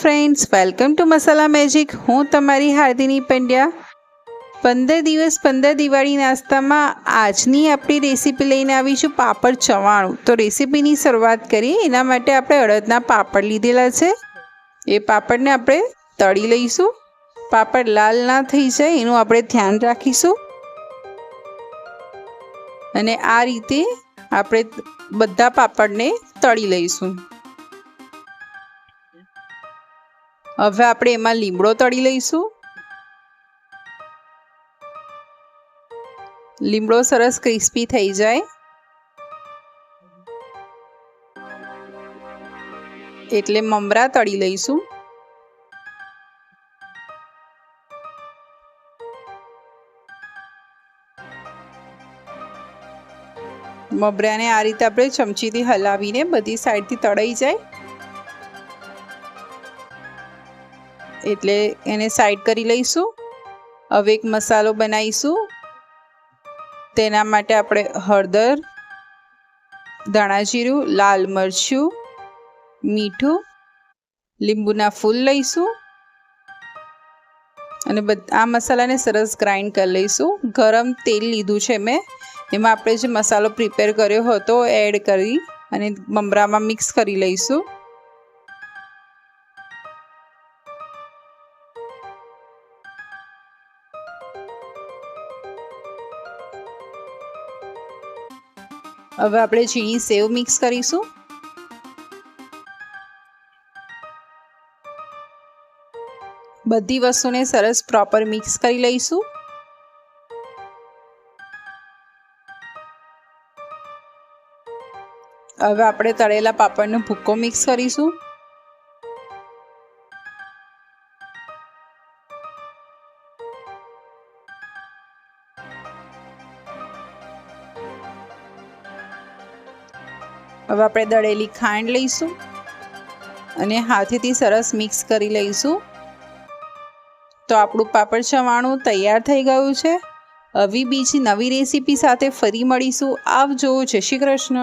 Friends welcome to Masala magic હું તમારી હાર્દિની પંડ્યા. પંદર દિવસ, પંદર દિવાળી નાસ્તામાં આજની આપણી રેસીપી લઈને આવીશું પાપડ ચવાણું. તો રેસીપીની શરૂઆત કરીએ, એના માટે આપણે અડદના પાપડ લીધેલા છે. એ પાપડને આપણે તળી લઈશું. પાપડ લાલ ના થઈ જાય, એનું આપણે ધ્યાન રાખીશું. અને આ રીતે આપણે બધા પાપડને તળી લઈશું. હવે આપણે એમાં લીમડો તળી લઈશું. લીમડો સરસ ક્રિસ્પી થઈ જાય. એટલે મમરા તળી લઈશું. મમરાને આ રીતે આપણે ચમચીથી હલાવીને બધી સાઈડથી તળાઈ જાય. એટલે એને સાઈડ કરી લઈશું. હવે એક મસાલો બનાવીશું. તેના માટે આપણે હળદર, ધાણા જીરું, લાલ મરચું, મીઠું, લીંબુના ફૂલ લઈશું. અને આ મસાલાને સરસ ગ્રાઇન્ડ કરી લઈશું. ગરમ તેલ લીધું છે મેં. એમાં આપણે જે મસાલો પ્રિપેર કર્યો હતો એડ કરી અને મમરામાં મિક્સ કરી લઈશું. હવે આપણે ઝીણી સેવ મિક્સ કરીશું. બધી વસ્તુને સરસ પ્રોપર મિક્સ કરી લઈશું. હવે આપણે તળેલા પાપડનો ભૂક્કો મિક્સ કરીશું. હવે આપણે દળેલી ખાંડ લઈશું અને હાથેથી સરસ મિક્સ કરી લઈશું. તો આપણું પાપડ ચવાણું તૈયાર થઈ ગયું છે. હવે બીજી નવી રેસીપી સાથે ફરી મળીશું. આવજો. જય શ્રી કૃષ્ણ.